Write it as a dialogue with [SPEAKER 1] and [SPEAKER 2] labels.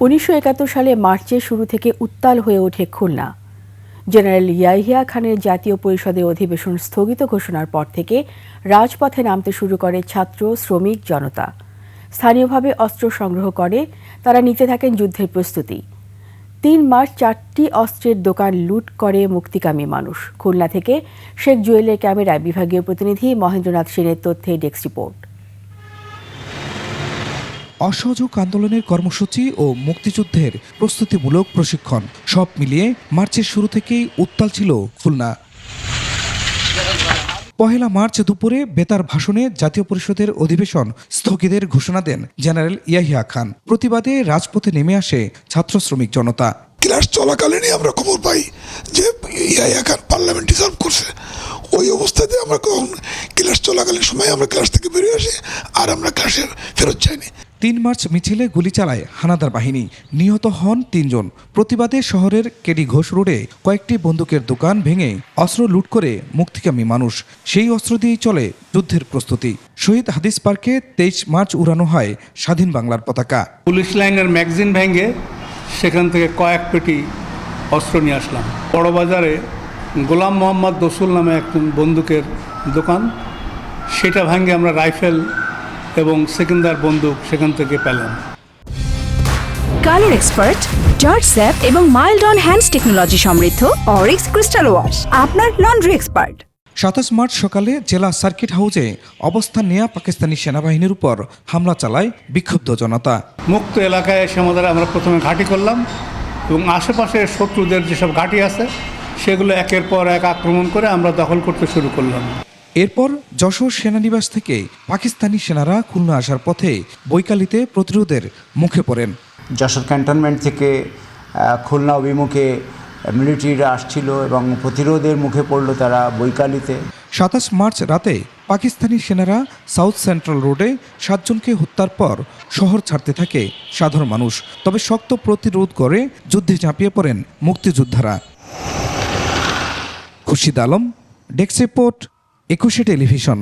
[SPEAKER 1] উনিশশো একাত্তর সালে মার্চের শুরু থেকে উত্তাল হয়ে ওঠে খুলনা। জেনারেল ইয়াহিয়া খানের জাতীয় পরিষদের অধিবেশন স্থগিত ঘোষণার পর থেকে রাজপথে নামতে শুরু করে ছাত্র, শ্রমিক, জনতা। স্থানীয়ভাবে অস্ত্র সংগ্রহ করে, তারা নিতে থাকেন যুদ্ধের প্রস্তুতি। তিন মার্চ চারটি অস্ত্রের দোকান লুট করে মুক্তিকামী মানুষ। খুলনা থেকে শেখ জুয়েলের ক্যামেরায় বিভাগীয় প্রতিনিধি মহেন্দ্রনাথ সেনের তথ্যে ডেস্ক রিপোর্ট।
[SPEAKER 2] অসহযোগ আন্দোলনের কর্মসূচি ও মুক্তিযুদ্ধের প্রস্তুতিমূলক প্রশিক্ষণ, সব মিলিয়ে মার্চের শুরু থেকেই উত্তাল ছিল খুলনা। পহেলা মার্চ দুপুরে বেতার ভাষণে জাতীয় পরিষদের অধিবেশন স্থগিতের ঘোষণা দেন জেনারেল ইয়াহিয়া খান। প্রতিবাদে রাজপথে নেমে আসে ছাত্র শ্রমিক জনতা।
[SPEAKER 3] ক্লাস চলাকালীনই আমরা খবর পাই যে ইয়াহিয়া খান পার্লামেন্ট ডিসার্ভ করছে। ওই অবস্থাতে আমরা কখন ক্লাস চলাকালীন সময় আমরা ক্লাস থেকে বেরিয়ে আসি আর আমরা ক্লাসে ফেরত যাইনি।
[SPEAKER 2] তিন মার্চ মিছিলে গুলি চালায় হানাদার বাহিনী। নিহত হন তিনজন। প্রতিবাদে শহরের কেডি ঘোষ রোডে কয়েকটি বন্দুকের দোকান ভেঙে অস্ত্র লুট করে মুক্তিকামী মানুষ। সেই অস্ত্র দিয়েই চলে যুদ্ধের প্রস্তুতি। শহীদ হাদিস পার্কে তেইশ মার্চ উড়ানো হয় স্বাধীন বাংলার পতাকা।
[SPEAKER 4] পুলিশ লাইনের ম্যাগজিন ভেঙে সেখান থেকে কয়েক পেটি অস্ত্র নিয়ে আসলাম। বড়বাজারে গোলাম মোহাম্মদ দসুল নামে একজন বন্দুকের দোকান। সেটা ভাঙে আমরা রাইফেল এবং সেকেন্দার বন্দুক সেখান থেকে পেলাম
[SPEAKER 5] কালার এক্সপার্ট জর্জ স্যাপ এবং মাইল্ড অন হ্যান্ডস টেকনোলজি সমৃদ্ধ অরিক্স ক্রিস্টাল ওয়াশ আপনার লন্ড্রি এক্সপার্ট।
[SPEAKER 2] সাতাশ মার্চ সকালে জেলা সার্কিট হাউসে অবস্থান নেওয়া পাকিস্তানি সেনাবাহিনীর উপর হামলা চালায় বিক্ষুব্ধ জনতা।
[SPEAKER 4] মুক্ত এলাকায় এসে আমাদের আমরা প্রথমে ঘাঁটি করলাম এবং আশেপাশে শত্রুদের যেসব ঘাঁটি আছে সেগুলো একের পর এক আক্রমণ করে আমরা দখল করতে শুরু করলাম।
[SPEAKER 2] এরপর যশোর সেনানিবাস থেকে পাকিস্তানি সেনারা খুলনা আসার পথে বৈকালিতে প্রতিরোধের মুখে পড়েন।
[SPEAKER 6] যশোর ক্যান্টনমেন্ট থেকে খুলনা অভিমুখে মিলিটারিরা আসছিল এবং প্রতিরোধের মুখে পড়ল তারা বৈকালিতে।
[SPEAKER 2] সাতাশ মার্চ রাতে পাকিস্তানি সেনারা সাউথ সেন্ট্রাল রোডে সাতজনকে হত্যার পর শহর ছাড়তে থাকে সাধারণ মানুষ। তবে শক্ত প্রতিরোধ করে যুদ্ধে ঝাঁপিয়ে পড়েন মুক্তিযোদ্ধারা। খুশিদ আলম ডেস্ক রিপোর্ট একুশে টেলিভিশন।